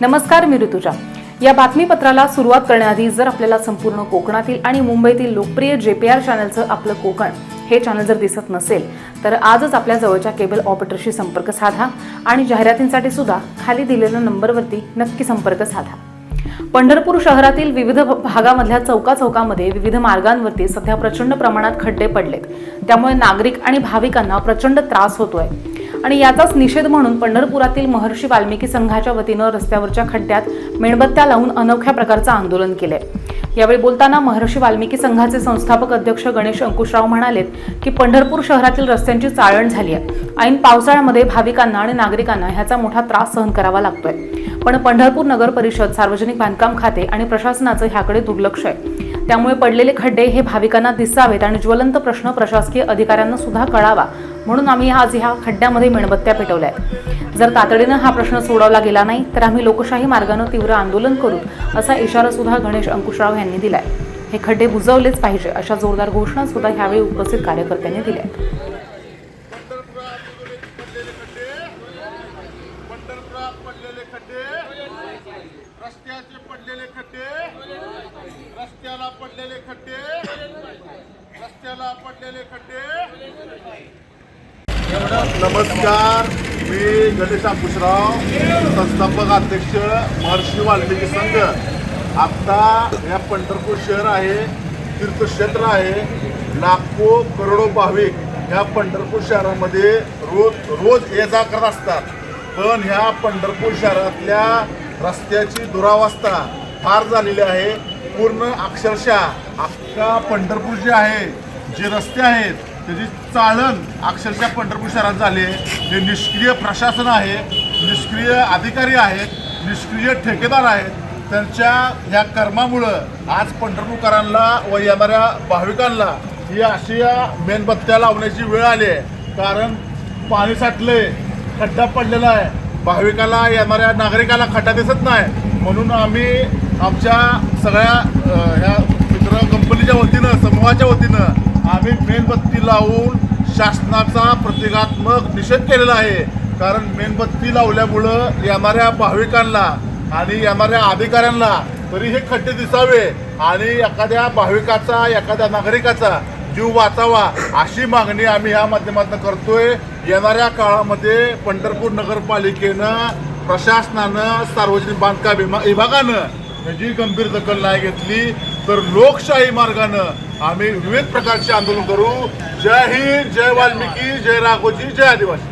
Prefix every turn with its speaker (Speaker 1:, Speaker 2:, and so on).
Speaker 1: नमस्कार मी ऋतुजा. या बातमीपत्राला सुरुवात करण्याआधी जर आपल्याला संपूर्ण कोकणातील आणि मुंबईतील लोकप्रिय जेपीआर चॅनलचं आपलं कोकण हे चॅनल जर दिसत नसेल तर आजच आपल्या जवळच्या केबल ऑपरेटरशी संपर्क साधा आणि जाहिरातींसाठी सुद्धा खाली दिलेल्या नंबरवरती नक्की संपर्क साधा. पंढरपूर शहरातील विविध भागामधल्या चौका चौकामध्ये विविध मार्गांवरती सध्या प्रचंड प्रमाणात खड्डे पडलेत. त्यामुळे नागरिक आणि भाविकांना प्रचंड त्रास होतोय. आणि याचाच निषेध म्हणून पंढरपुरातील महर्षी वाल्मिकी संघाच्या वतीनं रस्त्यावरच्या खड्ड्यात मेणबत्त्या लावून अनोख्या प्रकारचं आंदोलन केलंय. यावेळी बोलताना महर्षी वाल्मिकी संघाचे संस्थापक अध्यक्ष गणेश अंकुशराव म्हणालेत की पंढरपूर शहरातील रस्त्यांची चाळण झाली आहे. ऐन पावसाळ्यामध्ये भाविकांना आणि नागरिकांना ह्याचा मोठा त्रास सहन करावा लागतोय. पण पंढरपूर नगर परिषद सार्वजनिक बांधकाम खाते आणि प्रशासनाचं ह्याकडे दुर्लक्ष आहे. त्यामुळे पडलेले खड्डे हे भाविकांना दिसावेत आणि ज्वलंत प्रश्न प्रशासकीय अधिकाऱ्यांना सुद्धा कळावा म्हणून आम्ही आज ह्या खड्ड्यामध्ये मेणबत्त्या पेटवल्या आहेत. जर तातडीनं हा प्रश्न सोडवला गेला नाही तर आम्ही लोकशाही मार्गानं तीव्र आंदोलन करू असा इशारा सुद्धा गणेश अंकुशराव यांनी दिलाय. हे खड्डे बुजवलेच पाहिजे अशा जोरदार घोषणा सुद्धा ह्यावेळी उपस्थित कार्यकर्त्यांनी दिल्या आहेत
Speaker 2: पडलेले खड्डे रस्त्याचे पडलेले खड्डे रस्त्याला पडलेले खड्डे रस्त्याला पडलेले खड्डे. नमस्कार मी गणेश अंकुशराव संस्थापक अध्यक्ष महर्षी वाल्मिकी संघ. आता या पंढरपूर शहर आहे तीर्थक्षेत्र आहे लाखो करोडो भाविक या पंढरपूर शहरामध्ये रोज रोज ये जा करत असतात. पण ह्या पंढरपूर शहरातल्या रस्त्याची दुरावस्था फार झालेली आहे. पूर्ण अक्षरशः अख्खा पंढरपूर जे आहे जे रस्ते आहेत त्याची चाळण अक्षरशः पंढरपूर शहरात झाले हे निष्क्रिय प्रशासन आहे निष्क्रिय अधिकारी आहेत निष्क्रिय ठेकेदार आहेत. त्यांच्या ह्या कर्मामुळं आज पंढरपूरकरांना व येणाऱ्या भाविकांना ही अशी या मेणबत्त्या लावण्याची वेळ आली आहे. कारण पाणी साठले खड्डा पडलेला आहे. भाविकाला येणाऱ्या नागरिकाला खड्डा दिसत नाही. म्हणून आम्ही आमच्या सगळ्या ह्या मित्र कंपनीच्या वतीनं समूहाच्या वतीनं आम्ही मेणबत्ती लावून शासनाचा प्रतिकात्मक निषेध केलेला आहे. कारण मेणबत्ती लावल्यामुळं येणाऱ्या भाविकांना आणि येणाऱ्या अधिकाऱ्यांना तरी हे खड्डे दिसावे आणि एखाद्या भाविकाचा एखाद्या नागरिकाचा जीव वाचावा अशी मागणी आम्ही या माध्यमातून करतोय. येणाऱ्या काळामध्ये पंढरपूर नगरपालिकेनं प्रशासनानं सार्वजनिक बांधकाम विमा- विभागानं याची गंभीर दखल नाही घेतली तर लोकशाही मार्गानं आम्ही विविध प्रकारचे आंदोलन करू. जय हिंद जय वाल्मिकी जय राघोजी जय आदिवासी.